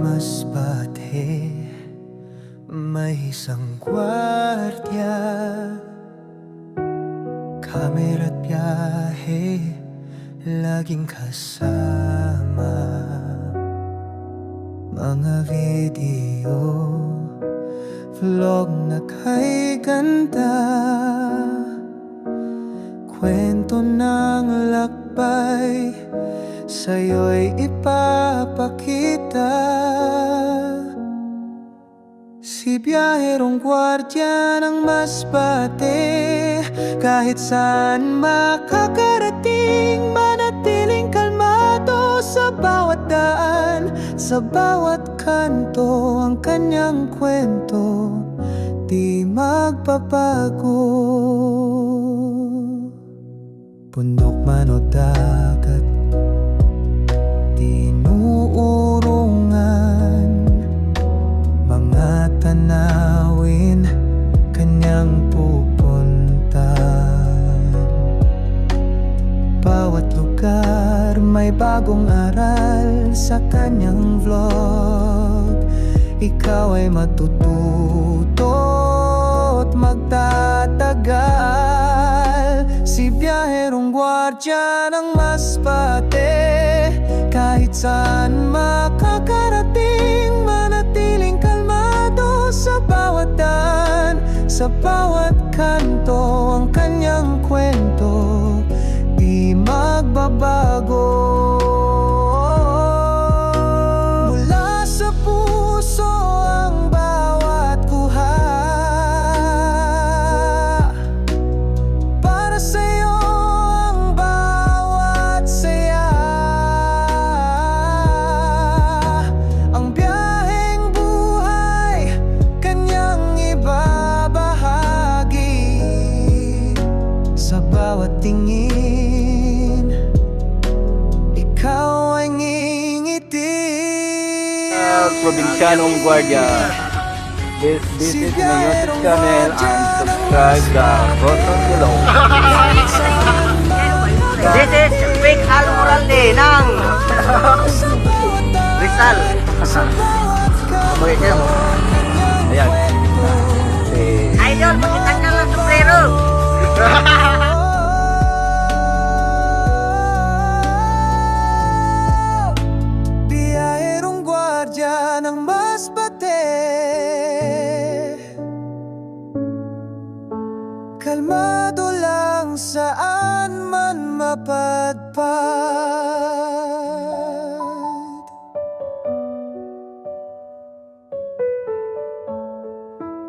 mas pati May isang gwardya. Kamera't biyahe Laging kasama. Mga video Vlog na kay ganda. Kwento ng lakbay Sa'yo'y ipa biyaherong gwardya ng masbate Kahit saan makakarating Manatiling kalmado sa bawat daan. Sa bawat kanto ang kanyang kwento Di magbabago Bundok man o dagat Bawat lugar may bagong aral Sa kanyang vlog. Ikaw ay matututo't magtatagal. Si biyaherong gwardya ng masbate Kahit saan makakarating Manatiling kalmado sa bawat daan. Sa bawat kanto ang kanyang kwento Di magbabago Provincianong Guardia. Please visit my YouTube channel and subscribe the button masbate Kalmado lang saan man mapadpad